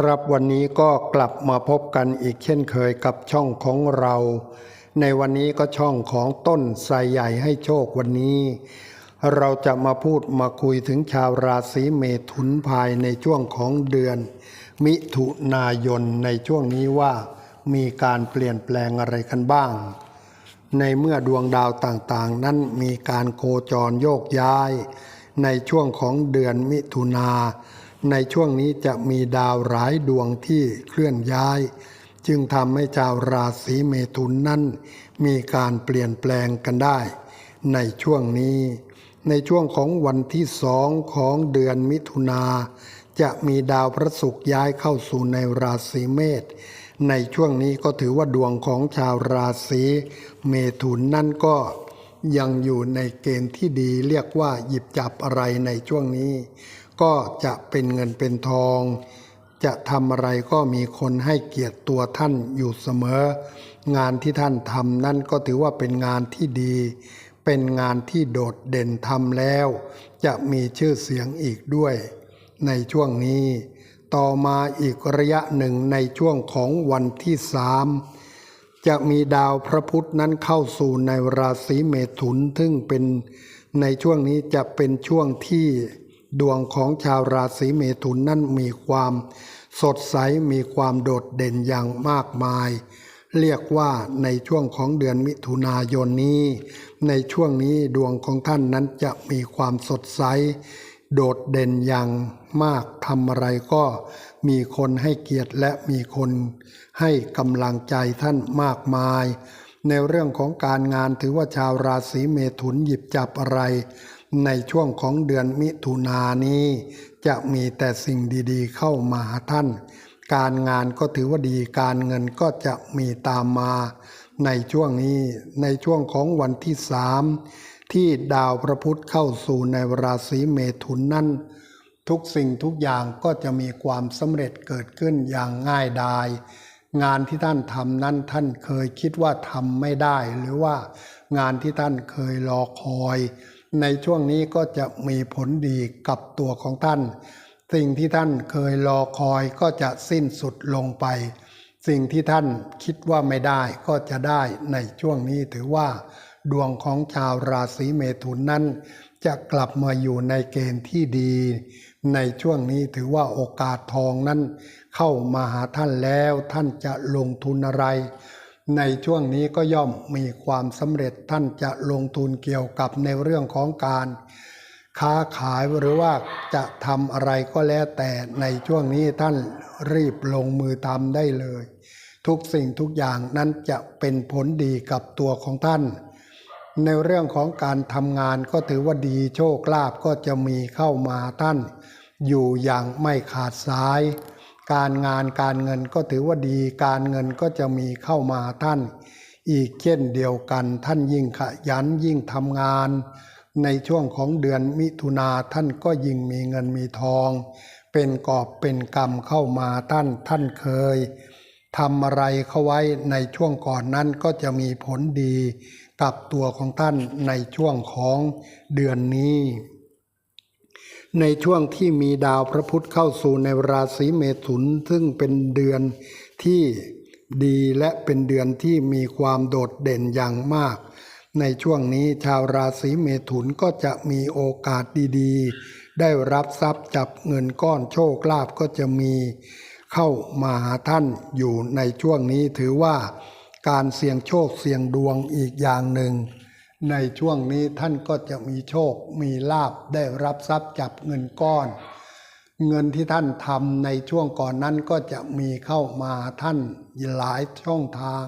ครับวันนี้ก็กลับมาพบกันอีกเช่นเคยกับช่องของเรา ในวันนี้ก็ช่องของต้นไทรใหญ่ให้โชควันนี้ เราจะมาพูดมาคุยถึงชาวราศีเมถุนภายในช่วงของเดือน มิถุนายนในช่วงนี้ว่ามีการเปลี่ยนแปลงอะไรกันบ้าง ในเมื่อดวงดาวต่างๆ นั้นมีการโคจรโยกย้าย ในช่วงของเดือนมิถุนา ในช่วงนี้จะมีดาวหลายดวงที่เคลื่อนย้าย จึงทำให้ชาวราศีเมถุนนั้นมีการเปลี่ยนแปลงกันได้ ในช่วงนี้ ในช่วงของวันที่สองของเดือนมิถุนาจะมีดาวพระศุกร์ย้ายเข้าสู่ในราศีเมษในช่วงนี้ก็ถือว่าดวงของชาวราศีเมถุนนั่นก็ยังอยู่ในเกณฑ์ที่ดีเรียกว่าหยิบจับอะไรในช่วงนี้ ก็จะเป็นเงินเป็นทอง จะทำอะไรก็มีคนให้เกียรติตัวท่านอยู่เสมอ งานที่ท่านทำนั่นก็ถือว่าเป็นงานที่ดี เป็นงานที่โดดเด่นทำแล้ว จะมีชื่อเสียงอีกด้วย ในช่วงนี้ ต่อมาอีกระยะหนึ่งในช่วงของวันที่สามจะมีดาวพระพุธนั้นเข้าสู่ในราศีเมถุนซึ่งเป็นในช่วงนี้จะเป็นช่วงที่ ดวงของชาวราศีเมถุนนั้นมีความ สดใสมีความโดดเด่นอย่างมากมาย เรียกว่าในช่วงของเดือนมิถุนายนนี้ ในช่วงนี้ดวงของท่านนั้นจะมีความสดใส โดดเด่นอย่างมากทำอะไรก็มีคนให้เกียรติและมีคนให้กำลังใจท่านมากมาย ในเรื่องของการงานถือว่าชาวราศีเมถุนหยิบจับอะไร ในช่วงของเดือนมิถุนานี้ จะมีแต่สิ่งดีๆ เข้ามาหาท่าน การงานก็ถือว่าดีการเงินก็จะมีตามมา ในช่วงนี้ในช่วงของวันที่สามที่ดาวพระพุธเข้าสู่ในราศีเมถุนนั้นทุกสิ่งทุกอย่างก็จะมีความสำเร็จเกิดขึ้นอย่างง่ายดาย งานที่ท่านทำนั้นท่านเคยคิดว่าทำไม่ได้ หรือว่างานที่ท่านเคยรอคอย ในช่วงนี้ก็จะมีผลดีกับตัวของท่าน สิ่งที่ท่านเคยรอคอยก็จะสิ้นสุดลงไป สิ่งที่ท่านคิดว่าไม่ได้ก็จะได้ในช่วงนี้ถือว่า ดวงของชาวราศีเมถุนนั้น จะกลับมาอยู่ในเกณฑ์ที่ดี ในช่วงนี้ถือว่าโอกาสทองนั้น เข้ามาหาท่านแล้วท่านจะลงทุนอะไร ในช่วงนี้ก็ย่อมมีความสำเร็จท่านจะลงทุนเกี่ยวกับในเรื่องของการ ค้าขายหรือว่าจะทำอะไรก็แล้วแต่ในช่วงนี้ท่านรีบลงมือทำได้เลย ทุกสิ่งทุกอย่างนั้นจะเป็นผลดีกับตัวของท่าน ในเรื่องของการทำงานก็ถือว่าดีโชคลาภก็จะมีเข้ามาท่าน อยู่อย่างไม่ขาดสาย การงานการเงินก็ถือว่าดี การเงินก็จะมีเข้ามาท่าน อีกเช่นเดียวกันท่านยิ่งขยันยิ่งทำงาน ในช่วงของเดือนมิถุนาท่านก็ยิ่งมีเงินมีทอง เป็นกอบเป็นกรรมเข้ามาท่านท่านเคยทำอะไรเข้าไว้ในช่วงก่อนนั้นก็จะมีผลดีกับตัวของท่านในช่วงของเดือนนี้ ในช่วงที่มีดาวพระพุธเข้าสู่ในราศีเมถุน ซึ่งเป็นเดือนที่ดีและเป็นเดือนที่มีความโดดเด่นอย่างมาก ในช่วงนี้ชาวราศีเมถุนก็จะมีโอกาสดีๆ ได้รับทรัพย์จับเงินก้อนโชคลาภก็จะมีเข้ามาหาท่านอยู่ในช่วงนี้ถือว่าการเสี่ยงโชคเสี่ยงดวงอีกอย่างหนึ่ง ในช่วงนี้ท่านก็จะมีโชค มีลาบได้รับทรัพย์จับเงินก้อน เงินที่ท่านทำในช่วงก่อนนั้นก็จะมีเข้ามาท่านหลายช่องทาง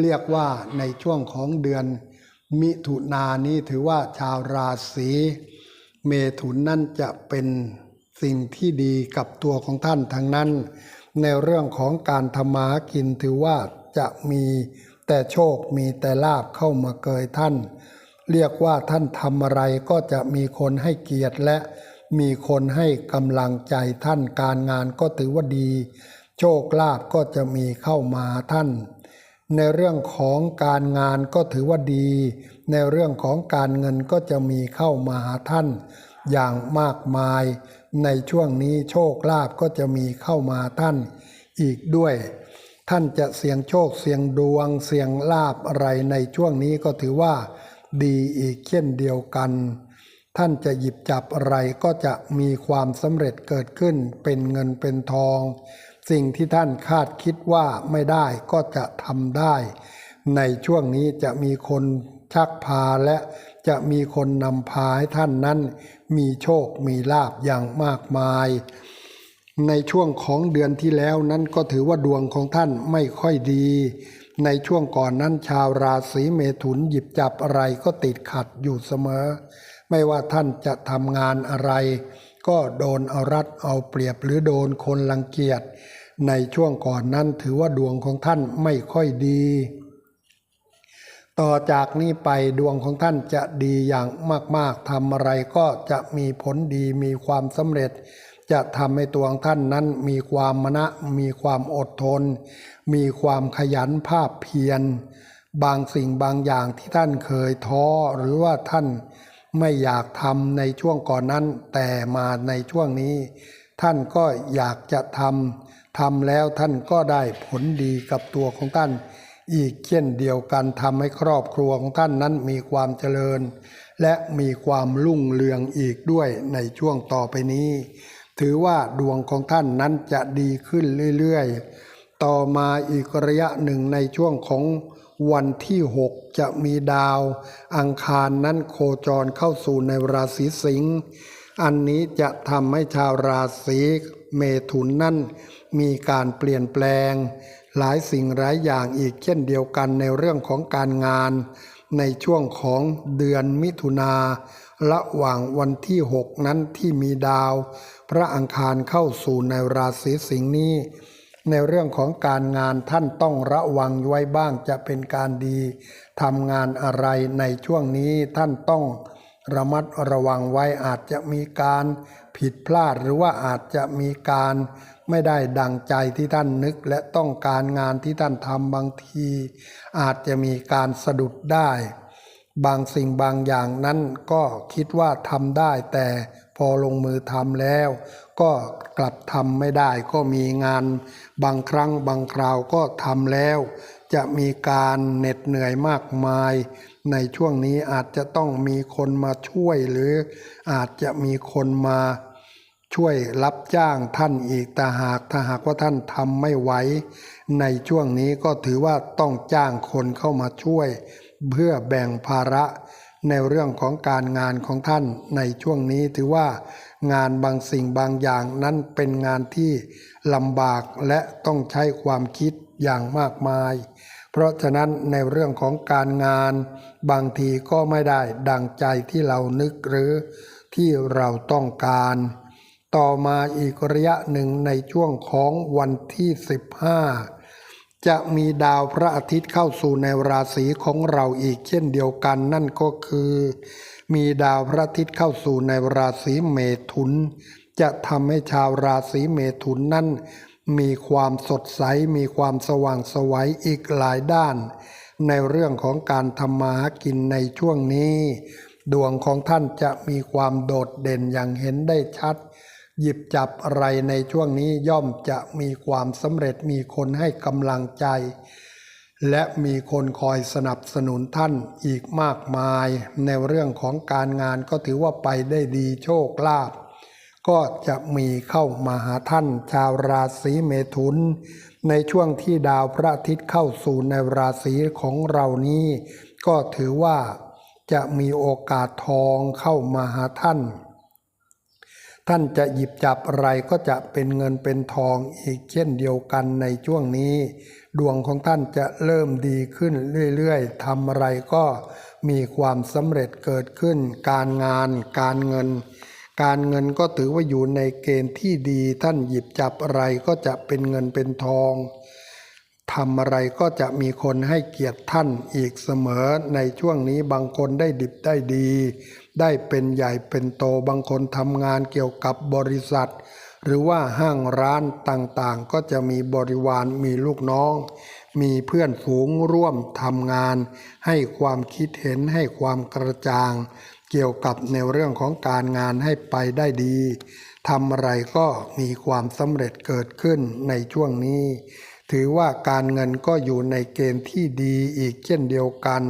เรียกว่าในช่วงของเดือน มิถุนายนนี้ถือว่าชาวราศีเมถุนนั่นจะเป็นสิ่งที่ดีกับตัวของท่านทั้งนั้น ในเรื่องของการทำมาหากินถือว่าจะมี แต่โชคมีแต่ลาบเข้ามาเกยท่าน เรียกว่าท่านทำอะไรก็จะมีคนให้เกียรติและมีคนให้กำลังใจท่านการงานก็ถือว่าดี โชคลาภก็จะมีเข้ามาท่าน ในเรื่องของการงานก็ถือว่าดี ในเรื่องของการเงินก็จะมีเข้ามาหาท่าน อย่างมากมาย ในช่วงนี้โชคลาภก็จะมีเข้ามาท่าน อีกด้วย ท่านจะเสี่ยงโชคเสี่ยงดวงเสี่ยงลาบอะไรในช่วงนี้ก็ถือว่า ดีอีกเช่นเดียวกัน ท่านจะหยิบจับอะไรก็จะมีความสำเร็จเกิดขึ้นเป็นเงินเป็นทอง สิ่งที่ท่านคาดคิดว่าไม่ได้ก็จะทำได้ ในช่วงนี้จะมีคนชักพาและจะมีคนนำพาให้ท่านนั้น มีโชคมีลาบอย่างมากมาย ในช่วงของเดือนที่แล้วนั้นก็ถือว่าดวงของท่านไม่ค่อยดี ในช่วงก่อนนั้นชาวราศีเมถุนหยิบจับอะไรก็ติดขัดอยู่เสมอ ไม่ว่าท่านจะทำงานอะไร ก็โดนเอารัดเอาเปรียบหรือโดนคนรังเกียจ ในช่วงก่อนนั้นถือว่าดวงของท่านไม่ค่อยดี ต่อจากนี้ไปดวงของท่านจะดีอย่างมากๆทำอะไรก็จะมีผลดีมีความสำเร็จ จะทำให้ตัวของท่านนั้นมีความมณะมีความอดทน มีความขยันภาพเพียร บางสิ่งบางอย่างที่ท่านเคยท้อหรือว่าท่านไม่อยากทำในช่วงก่อนนั้น แต่มาในช่วงนี้ ท่านก็อยากจะทำทำแล้วท่านก็ได้ผลดีกับตัวของท่าน อีกเช่นเดียวกันทำให้ครอบครัวของท่านนั้นมีความเจริญ และมีความรุ่งเรืองอีกด้วยในช่วงต่อไปนี้ ถือว่าดวงของท่านนั้นจะดีขึ้นเรื่อยๆ ต่อมาอีกระยะหนึ่งในช่วงของวันที่ 6 จะมีดาว อังคารนั้นโคจรเข้าสู่ในราศีสิงห์อันนี้จะทำให้ชาวราศีเมถุนนั้นมีการเปลี่ยนแปลง หลายสิ่งหลายอย่างอีกเช่นเดียวกันในเรื่องของการงาน ในช่วงของเดือนมิถุนาระหว่างวันที่ 6 นั้นที่มีดาว พระอังคารเข้าสู่ในราศีสิงห์นี้ ในเรื่องของการงานท่านต้องระวังไว้บ้างจะเป็นการดีทำงานอะไรในช่วงนี้ท่านต้องระมัดระวังไว้อาจจะมีการผิดพลาดหรือว่าอาจจะมีการ ไม่ได้ดังใจที่ท่านนึกและต้องการงานที่ท่านทำบางที อาจจะมีการสะดุดได้ บางสิ่งบางอย่างนั้นก็คิดว่าทำได้ แต่พอลงมือทำแล้ว ก็กลับทำไม่ได้ก็มีงาน บางครั้งบางคราวก็ทำแล้ว จะมีการเหน็ดเหนื่อยมากมาย ในช่วงนี้อาจจะต้องมีคนมาช่วยหรืออาจจะมีคนมา ช่วยรับจ้างท่านอีกแต่หากถ้าหากว่าท่านทำไม่ไหวในช่วงนี้ก็ถือว่าต้องจ้างคนเข้ามาช่วย เพื่อแบ่งภาระในเรื่องของการงานของท่านในช่วงนี้ถือว่างานบางสิ่งบางอย่างนั้นเป็นงานที่ลำบากและต้องใช้ความคิดอย่างมากมาย เพราะฉะนั้นในเรื่องของการงาน บางทีก็ไม่ได้ดังใจที่เรานึกหรือที่เราต้องการ ต่อมาอีกระยะหนึ่งในช่วงของวันที่ 15 จะมีดาวพระอาทิตย์เข้าสู่ในราศีของเราอีกเช่นเดียวกันนั่นก็คือ มีดาวพระอาทิตย์เข้าสู่ในราศีเมถุน จะทำให้ชาวราศีเมถุนนั้น มีความสดใสมีความสว่างไสวัยอีกหลายด้าน ในเรื่องของการทำมาหากินในช่วงนี้ ดวงของท่านจะมีความโดดเด่นอย่างเห็นได้ชัด หยิบจับอะไรในช่วงนี้ย่อมจะมีความสำเร็จมีคนให้กำลังใจ และมีคนคอยสนับสนุนท่านอีกมากมาย ในเรื่องของการงานก็ถือว่าไปได้ดีโชคลาภก็จะมีเข้ามาหาท่านชาวราศีเมถุน ในช่วงที่ดาวพระอาทิตย์เข้าสู่ในราศีของเรานี้ ก็ถือว่าจะมีโอกาสทองเข้ามาหาท่าน ท่านจะหยิบจับอะไรก็จะเป็นเงินเป็นทองอีกเช่นเดียวกันในช่วงนี้ ดวงของท่านจะเริ่มดีขึ้นเรื่อยๆทำอะไรก็มีความสำเร็จเกิดขึ้น การงาน การเงิน การเงินก็ถือว่าอยู่ในเกณฑ์ที่ดี ท่านหยิบจับอะไรก็จะเป็นเงินเป็นทองทำอะไรก็จะมีคนให้เกียรติท่านอีกเสมอในช่วงนี้บางคนได้ดิบได้ดี ได้เป็นใหญ่เป็นโตบางคนทำงานเกี่ยวกับบริษัท หรือว่าห้างร้านต่างๆ ก็จะมีบริวารมีลูกน้อง มีเพื่อนฝูงร่วมทำงาน ให้ความคิดเห็นให้ความกระจ่าง เกี่ยวกับในเรื่องของการงานให้ไปได้ดีทำอะไรก็มีความสำเร็จเกิดขึ้นในช่วงนี้ ถือว่าการเงินก็อยู่ในเกณฑ์ที่ดีอีกเช่นเดียวกัน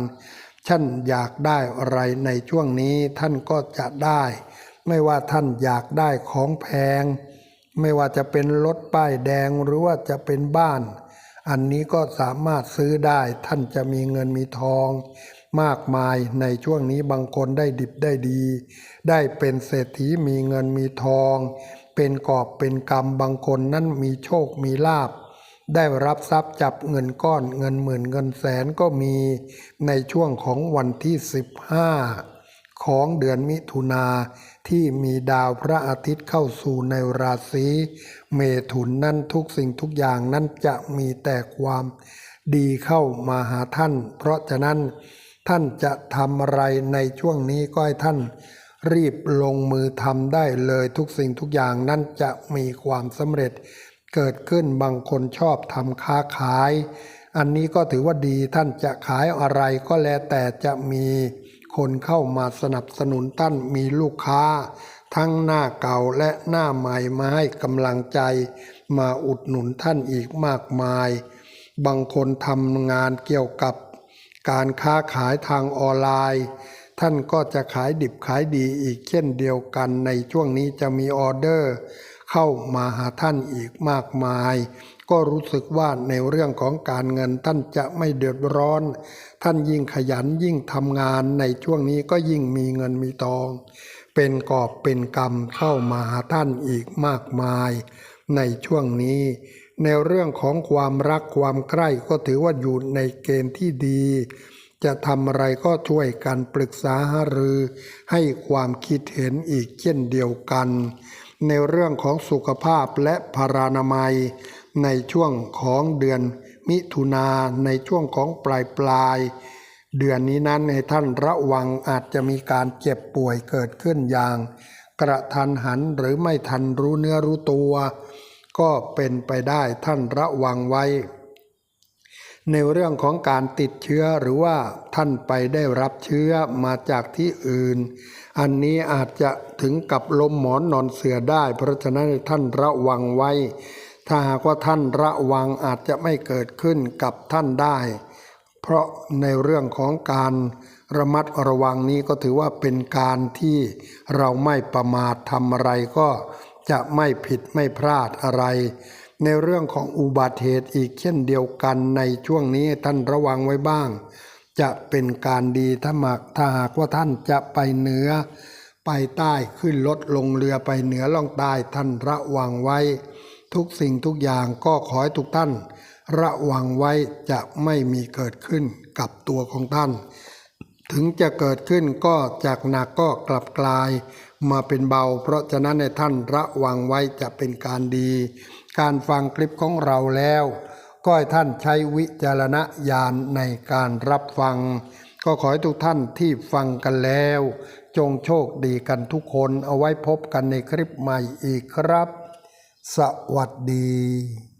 ท่านอยากได้อะไรในช่วงนี้ท่านก็จะได้ ไม่ว่าท่านอยากได้ของแพง ไม่ว่าจะเป็นรถป้ายแดงหรือว่าจะเป็นบ้าน อันนี้ก็สามารถซื้อได้ท่านจะมีเงินมีทอง มากมายในช่วงนี้บางคนได้ดิบได้ดี ได้เป็นเศรษฐีมีเงินมีทอง เป็นกอบเป็นกำบางคนนั้นมีโชคมีลาบ ได้รับทรัพย์จับเงินก้อนเงินหมื่นเงินแสนก็มีในช่วงของวันที่ 15 ของเดือนมิถุนาที่มีดาวพระอาทิตย์เข้าสู่ในราศีเมถุนนั่นทุกสิ่งทุกอย่างนั้นจะมีแต่ความดีเข้ามาหาท่าน เพราะฉะนั้นท่านจะทำอะไรในช่วงนี้ก็ให้ท่านรีบลงมือทำได้เลยทุกสิ่งทุกอย่างนั้นจะมีความสำเร็จ เกิดขึ้นบางคนชอบทำค้าขาย อันนี้ก็ถือว่าดีท่านจะขายอะไรก็แล้วแต่จะมีคนเข้ามาสนับสนุนท่านมีลูกค้า ทั้งหน้าเก่าและหน้าใหม่มาให้กำลังใจ มาอุดหนุนท่านอีกมากมาย บางคนทำงานเกี่ยวกับการค้าขายทางออนไลน์ ท่านก็จะขายดิบขายดีอีกเช่นเดียวกันในช่วงนี้จะมีออเดอร์ เข้ามาหาท่านอีกมากมาย ก็รู้สึกว่าในเรื่องของการเงินท่านจะไม่เดือดร้อน ท่านยิ่งขยันยิ่งทำงานในช่วงนี้ก็ยิ่งมีเงินมีทอง เป็นกอบเป็นกำเข้ามาหาท่านอีกมากมาย ในช่วงนี้ ในเรื่องของความรักความใคร่ก็ถือว่าอยู่ในเกณฑ์ที่ดีจะทำอะไรก็ช่วยกันปรึกษาหารือ ให้ความคิดเห็นอีกเช่นเดียวกัน ในเรื่องของสุขภาพและพารานามัย ในช่วงของเดือนมิถุนาในช่วงของปลายปลายเดือนนี้นั้นให้ท่านระวังอาจจะมีการเจ็บป่วยเกิดขึ้นอย่าง กระทันหันหรือไม่ทันรู้เนื้อรู้ตัว ก็เป็นไปได้ท่านระวังไว้ ในเรื่องของการติดเชื้อหรือว่าท่านไปได้รับเชื้อมาจากที่อื่น อันนี้อาจจะถึงกับลมหมอนนอนเสือได้ เพราะฉะนั้นท่านระวังไว้ ถ้าหากว่าท่านระวังอาจจะไม่เกิดขึ้นกับท่านได้ เพราะในเรื่องของการระมัดระวังนี้ก็ถือว่าเป็นการที่เราไม่ประมาททำอะไรก็จะไม่ผิดไม่พลาดอะไร ในเรื่องของอุบัติเหตุอีกเช่นเดียวกันในช่วงนี้ท่านระวังไว้บ้าง จะเป็นการดีถ้าหากถ้าหากว่าท่านจะไปเหนือ ไปใต้ขึ้นรถลงเรือไปเหนือล่องใต้ท่านระวังไว้ ทุกสิ่งทุกอย่างก็ขอให้ทุกท่าน ระวังไว้จะไม่มีเกิดขึ้นกับตัวของท่าน ถึงจะเกิดขึ้นก็จากหนักก็กลับกลายมาเป็นเบา เพราะฉะนั้นในท่านระวังไว้จะเป็นการดี การฟังคลิปของเราแล้ว ก็ให้ท่านใช้วิจารณญาณในการรับฟัง ก็ขอให้ทุกท่านที่ฟังกันแล้ว จงโชคดีกันทุกคนเอาไว้พบกันในคลิปใหม่อีกครับ สวัสดี